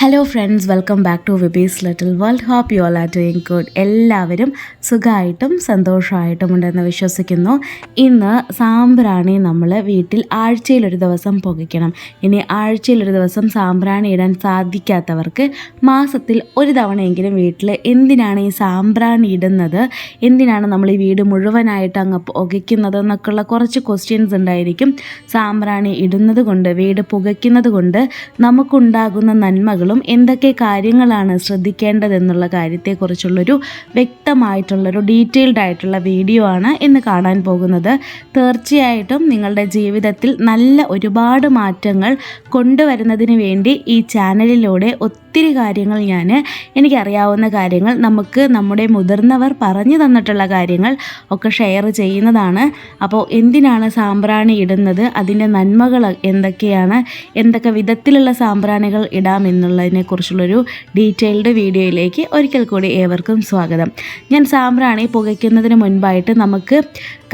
Hello friends welcome back to VB's little world hope you all are doing good എല്ലാവരും സുഖമായിട്ടും സന്തോഷമായിട്ടും ഉണ്ടെന്ന് വിശ്വസിക്കുന്നു. ഇന്ന് സാമ്പ്രാണി നമ്മൾ വീട്ടിൽ ആഴ്ചയിലൊരു ദിവസം പുകയ്ക്കണം. ഇനി ആഴ്ചയിലൊരു ദിവസം സാമ്പ്രാണി ഇടാൻ സാധിക്കാത്തവർക്ക് മാസത്തിൽ ഒരു തവണയെങ്കിലും വീട്ടിൽ എന്തിനാണ് ഈ സാമ്പ്രാണി ഇടുന്നത്? എന്തിനാണ് നമ്മൾ ഈ വീട് മുഴുവനായിട്ട് അങ്ങ് പുകയ്ക്കുന്നത് എന്നൊക്കെയുള്ള കുറച്ച് ക്വസ്റ്റ്യൻസ് ഉണ്ടായിരിക്കും. സാമ്പ്രാണി ഇടുന്നത് കൊണ്ട് വീട് പുകയ്ക്കുന്നത് കൊണ്ട് നമുക്കുണ്ടാകുന്ന നന്മകളും എന്തൊക്കെ കാര്യങ്ങളാണ് ശ്രദ്ധിക്കേണ്ടതെന്നുള്ള കാര്യത്തെക്കുറിച്ചുള്ളൊരു വ്യക്തമായിട്ടുള്ളൊരു ഡീറ്റെയിൽഡ് ആയിട്ടുള്ള വീഡിയോ ആണ് ഇന്ന് കാണാൻ പോകുന്നത്. തീർച്ചയായിട്ടും നിങ്ങളുടെ ജീവിതത്തിൽ നല്ല ഒരുപാട് മാറ്റങ്ങൾ കൊണ്ടുവരുന്നതിന് വേണ്ടി ഈ ചാനലിലൂടെ ഒത്തിരി കാര്യങ്ങൾ ഞാൻ എനിക്കറിയാവുന്ന കാര്യങ്ങൾ നമുക്ക് നമ്മുടെ മുതിർന്നവർ പറഞ്ഞു തന്നിട്ടുള്ള കാര്യങ്ങൾ ഒക്കെ ഷെയർ ചെയ്യുന്നതാണ്. അപ്പോൾ എന്തിനാണ് സാമ്പ്രാണി ഇടുന്നത്? അതിന്റെ നന്മകൾ എന്തൊക്കെയാണ്? എന്തൊക്കെ വിധത്തിലുള്ള സാമ്പ്രാണികൾ ഇടാം എന്നുള്ളതിനെ കുറിച്ചുള്ളൊരു ഡീറ്റെയിൽഡ് വീഡിയോയിലേക്ക് ഒരിക്കൽ കൂടി ഏവർക്കും സ്വാഗതം. ഞാൻ സാമ്പ്രാണി പുകയ്ക്കുന്നതിന് മുൻപായിട്ട് നമുക്ക്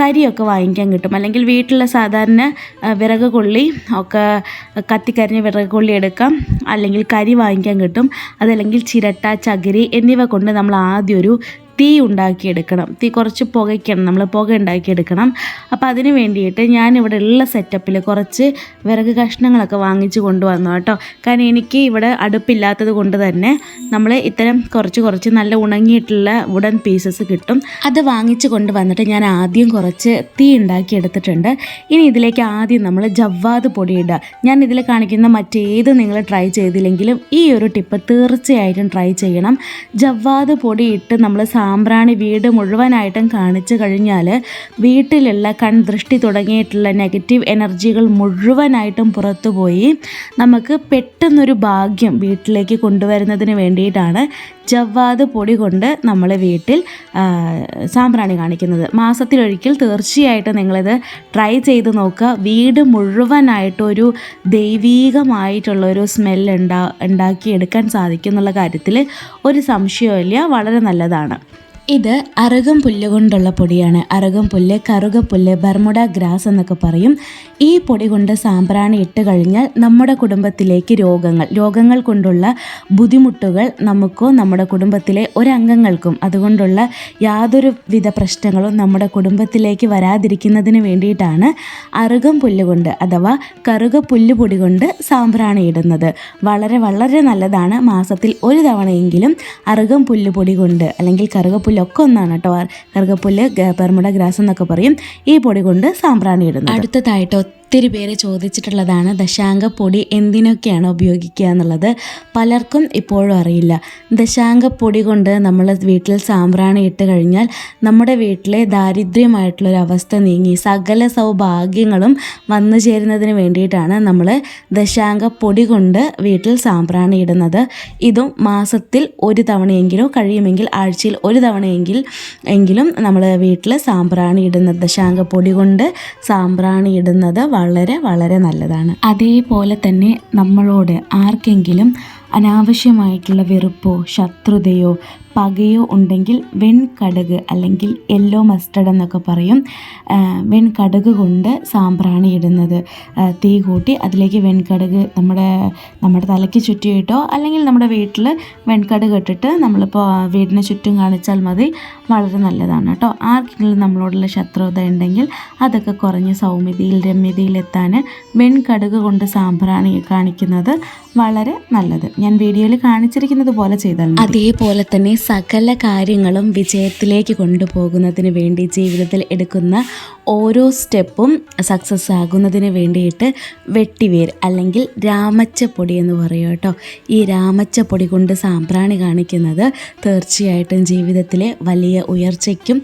കരിയൊക്കെ വാങ്ങിക്കാൻ കിട്ടും. അല്ലെങ്കിൽ വീട്ടിലെ സാധാരണ വിറക് കൊള്ളി ഒക്കെ കത്തിക്കരിഞ്ഞ വിറക് കൊള്ളി എടുക്കാം. അല്ലെങ്കിൽ കരി വാങ്ങിക്കാൻ കിട്ടും. അതല്ലെങ്കിൽ ചിരട്ട ചകിരി എന്നിവ കൊണ്ട് നമ്മൾ ആദ്യം ഒരു തീ ഉണ്ടാക്കിയെടുക്കണം. തീ കുറച്ച് പുകയ്ക്കണം. നമ്മൾ പുക ഉണ്ടാക്കിയെടുക്കണം. അപ്പോൾ അതിന് വേണ്ടിയിട്ട് ഞാനിവിടെ ഉള്ള സെറ്റപ്പിൽ കുറച്ച് വിറക് കഷ്ണങ്ങളൊക്കെ വാങ്ങിച്ച് കൊണ്ടുവന്നു കേട്ടോ. കാരണം എനിക്ക് ഇവിടെ അടുപ്പില്ലാത്തത് കൊണ്ട് തന്നെ നമ്മൾ ഇത്തരം കുറച്ച് കുറച്ച് നല്ല ഉണങ്ങിയിട്ടുള്ള വുഡൻ പീസസ് കിട്ടും. അത് വാങ്ങിച്ച് കൊണ്ടുവന്നിട്ട് ഞാൻ ആദ്യം കുറച്ച് തീ ഉണ്ടാക്കിയെടുത്തിട്ടുണ്ട്. ഇനി ഇതിലേക്ക് ആദ്യം നമ്മൾ ജവ്വാത് പൊടി ഇടുക. ഞാൻ ഇതിൽ കാണിക്കുന്ന മറ്റേത് നിങ്ങൾ ട്രൈ ചെയ്തില്ലെങ്കിലും ഈ ഒരു ടിപ്പ് തീർച്ചയായിട്ടും ട്രൈ ചെയ്യണം. ജവ്വാത് പൊടി ഇട്ട് നമ്മൾ സാമ്പ്രാണി വീട് മുഴുവനായിട്ടും കാണിച്ചു കഴിഞ്ഞാൽ വീട്ടിലുള്ള കൺദൃഷ്ടി തുടങ്ങിയിട്ടുള്ള നെഗറ്റീവ് എനർജികൾ മുഴുവനായിട്ടും പുറത്തുപോയി. നമുക്ക് പെട്ടെന്നൊരു ഭാഗ്യം വീട്ടിലേക്ക് കൊണ്ടുവരുന്നതിന് വേണ്ടിയിട്ടാണ് ജവ്വാത് പൊടി കൊണ്ട് നമ്മൾ വീട്ടിൽ സാമ്പ്രാണി കാണിക്കുന്നത്. മാസത്തിലൊരിക്കൽ തീർച്ചയായിട്ടും നിങ്ങളിത് ട്രൈ ചെയ്ത് നോക്കുക. വീട് മുഴുവനായിട്ടൊരു ദൈവീകമായിട്ടുള്ളൊരു സ്മെൽ ഉണ്ടാ ഉണ്ടാക്കിയെടുക്കാൻ സാധിക്കും എന്നുള്ള കാര്യത്തിൽ ഒരു സംശയമില്ല വളരെ നല്ലതാണ്. ഇത് അറുകം പുല്ല് കൊണ്ടുള്ള പൊടിയാണ്. അറുകം പുല്ല് കറുകപ്പുല്ല് ബർമുഡ ഗ്രാസ് എന്നൊക്കെ പറയും. ഈ പൊടി കൊണ്ട് സാമ്പ്രാണി ഇട്ട് കഴിഞ്ഞാൽ നമ്മുടെ കുടുംബത്തിലേക്ക് രോഗങ്ങൾ രോഗങ്ങൾ കൊണ്ടുള്ള ബുദ്ധിമുട്ടുകൾ നമുക്കോ നമ്മുടെ കുടുംബത്തിലെ ഒരംഗങ്ങൾക്കും അതുകൊണ്ടുള്ള യാതൊരു വിധ പ്രശ്നങ്ങളും നമ്മുടെ കുടുംബത്തിലേക്ക് വരാതിരിക്കുന്നതിന് വേണ്ടിയിട്ടാണ് അറുകം പുല്ല് കൊണ്ട് അഥവാ കറുക പുല്ല് പൊടി കൊണ്ട് സാമ്പ്രാണി ഇടുന്നത്. വളരെ വളരെ നല്ലതാണ്. മാസത്തിൽ ഒരു തവണയെങ്കിലും അറുകം പുല്ല് പൊടി കൊണ്ട് അല്ലെങ്കിൽ കറുകപ്പുല്ലൊക്കെ ഒന്നാണ് കേട്ടോ. കറുകപ്പുല്ല് പെർമുട ഗ്രാസ് എന്നൊക്കെ പറയും. ഈ പൊടി കൊണ്ട് സാമ്പ്രാണി ഇടുന്നത്. അടുത്തതായിട്ട് ഒത്തിരി പേര് ചോദിച്ചിട്ടുള്ളതാണ് ദശാംഗപ്പൊടി പൊടി എന്തിനൊക്കെയാണ് ഉപയോഗിക്കുക എന്നുള്ളത്. പലർക്കും ഇപ്പോഴും അറിയില്ല. ദശാംഗപ്പൊടി പൊടി കൊണ്ട് നമ്മൾ വീട്ടിൽ സാമ്പ്രാണി ഇട്ട് കഴിഞ്ഞാൽ നമ്മുടെ വീട്ടിലെ ദാരിദ്ര്യമായിട്ടുള്ളൊരു അവസ്ഥ നീങ്ങി സകല സൗഭാഗ്യങ്ങളും വന്നു ചേരുന്നതിന് വേണ്ടിയിട്ടാണ് നമ്മൾ ദശാംഗപ്പൊടി പൊടി കൊണ്ട് വീട്ടിൽ സാമ്പ്രാണി ഇടുന്നത്. ഇതും മാസത്തിൽ ഒരു തവണയെങ്കിലും കഴിയുമെങ്കിൽ ആഴ്ചയിൽ ഒരു തവണയെങ്കിൽ എങ്കിലും നമ്മൾ വീട്ടിൽ സാമ്പ്രാണി ഇടുന്നത് ദശാംഗ പൊടി കൊണ്ട് സാമ്പ്രാണി ഇടുന്നത് വളരെ വളരെ നല്ലതാണ്. അതേപോലെ തന്നെ നമ്മളോട് ആർക്കെങ്കിലും അനാവശ്യമായിട്ടുള്ള വെറുപ്പോ ശത്രുതയോ പകയോ ഉണ്ടെങ്കിൽ വെൺകടുക് അല്ലെങ്കിൽ യെല്ലോ മസ്റ്റർഡ് എന്നൊക്കെ പറയും. വെൺകടുക് കൊണ്ട് സാമ്പ്രാണി ഇടുന്നത്. തീ കൂട്ടി അതിലേക്ക് വെൺകടുക് നമ്മുടെ നമ്മുടെ തലയ്ക്ക് ചുറ്റിയിട്ടോ അല്ലെങ്കിൽ നമ്മുടെ വീട്ടിൽ വെൺകടുക് ഇട്ടിട്ട് നമ്മളിപ്പോൾ വീടിന് ചുറ്റും കാണിച്ചാൽ മതി. വളരെ നല്ലതാണ് കേട്ടോ. ആർക്കെങ്കിലും നമ്മളോടുള്ള ശത്രുത ഉണ്ടെങ്കിൽ അതൊക്കെ കുറഞ്ഞ് സൗമ്യതയിൽ രമ്യതയിൽ എത്താൻ വെൺകടുക് കൊണ്ട് സാമ്പ്രാണി കാണിക്കുന്നത് വളരെ നല്ലത്. ഞാൻ വീഡിയോയിൽ കാണിച്ചിരിക്കുന്നത് പോലെ ചെയ്താൽ അതേപോലെ തന്നെ സകല കാര്യങ്ങളും വിജയത്തിലേക്ക് കൊണ്ടുപോകുന്നതിന് വേണ്ടി ജീവിതത്തിൽ എടുക്കുന്ന ഓരോ സ്റ്റെപ്പും സക്സസ് ആകുന്നതിന് വേണ്ടിയിട്ട് വെട്ടിവേർ അല്ലെങ്കിൽ രാമച്ചപ്പൊടി എന്ന് പറയും കേട്ടോ. ഈ രാമച്ചപ്പൊടി കൊണ്ട് സാമ്പ്രാണി കാണിക്കുന്നത് തീർച്ചയായിട്ടും ജീവിതത്തിലെ വലിയ ഉയർച്ചയ്ക്കും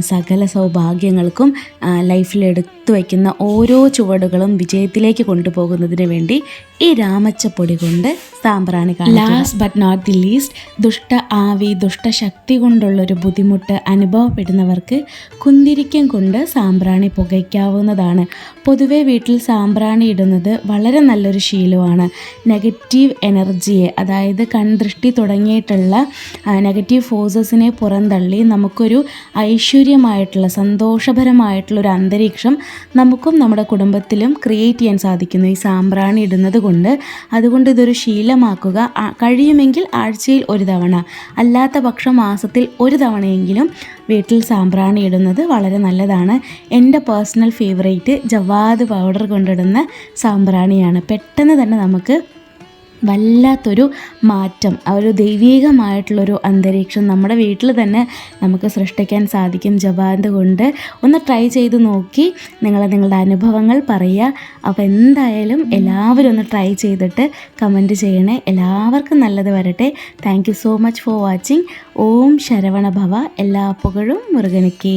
സകല സൗഭാഗ്യങ്ങൾക്കും ലൈഫിൽ എടുത്തു വയ്ക്കുന്ന ഓരോ ചുവടുകളും വിജയത്തിലേക്ക് കൊണ്ടുപോകുന്നതിന് വേണ്ടി ഈ രാമച്ചപ്പൊടി കൊണ്ട് സാമ്പ്രാണി last but not the least ദുഷ്ട ആവി ദുഷ്ടശക്തി കൊണ്ടുള്ളൊരു ബുദ്ധിമുട്ട് അനുഭവപ്പെടുന്നവർക്ക് കുന്തിരിക്കം കൊണ്ട് സാമ്പ്രാണി പുകയ്ക്കാവുന്നതാണ്. പൊതുവെ വീട്ടിൽ സാമ്പ്രാണി ഇടുന്നത് വളരെ നല്ലൊരു ശീലമാണ്. നെഗറ്റീവ് എനർജിയെ അതായത് കൺദൃഷ്ടി തുടങ്ങിയിട്ടുള്ള നെഗറ്റീവ് ഫോഴ്സസിനെ പുറന്തള്ളി നമുക്കൊരു ഐശ്വര്യമായിട്ടുള്ള സന്തോഷപരമായിട്ടുള്ള ഒരു അന്തരീക്ഷം നമുക്കും നമ്മുടെ കുടുംബത്തിലും ക്രിയേറ്റ് ചെയ്യാൻ സാധിക്കുന്നു ഈ സാമ്പ്രാണി ഇടുന്നത് കൊണ്ട്. അതുകൊണ്ട് ഇതൊരു ശീലമാക്കുക കഴിയുമെങ്കിൽ ആഴ്ചയിൽ ഒരു തവണ അല്ലാത്ത പക്ഷം മാസത്തിൽ ഒരു തവണയെങ്കിലും വീട്ടിൽ സാമ്പ്രാണി ഇടുന്നത് വളരെ നല്ലതാണ്. എന്റെ പേഴ്സണൽ ഫേവറേറ്റ് ജവാദ് പൗഡർ കൊണ്ടിടുന്ന സാമ്പ്രാണിയാണ്. പെട്ടെന്ന് തന്നെ നമുക്ക് വല്ലാത്തൊരു മാറ്റം ആ ഒരു ദൈവീകമായിട്ടുള്ളൊരു അന്തരീക്ഷം നമ്മുടെ വീട്ടിൽ തന്നെ നമുക്ക് സൃഷ്ടിക്കാൻ സാധിക്കും ജപാന്ത് കൊണ്ട്. ഒന്ന് ട്രൈ ചെയ്ത് നോക്കി നിങ്ങൾ നിങ്ങളുടെ അനുഭവങ്ങൾ പറയുക. അപ്പോൾ എന്തായാലും എല്ലാവരും ഒന്ന് ട്രൈ ചെയ്തിട്ട് കമന്റ് ചെയ്യണേ. എല്ലാവർക്കും നല്ലത് വരട്ടെ. Thank so much for watching Om Saravana Bhava എല്ലാ പുകഴും മുരുകനിക്കേ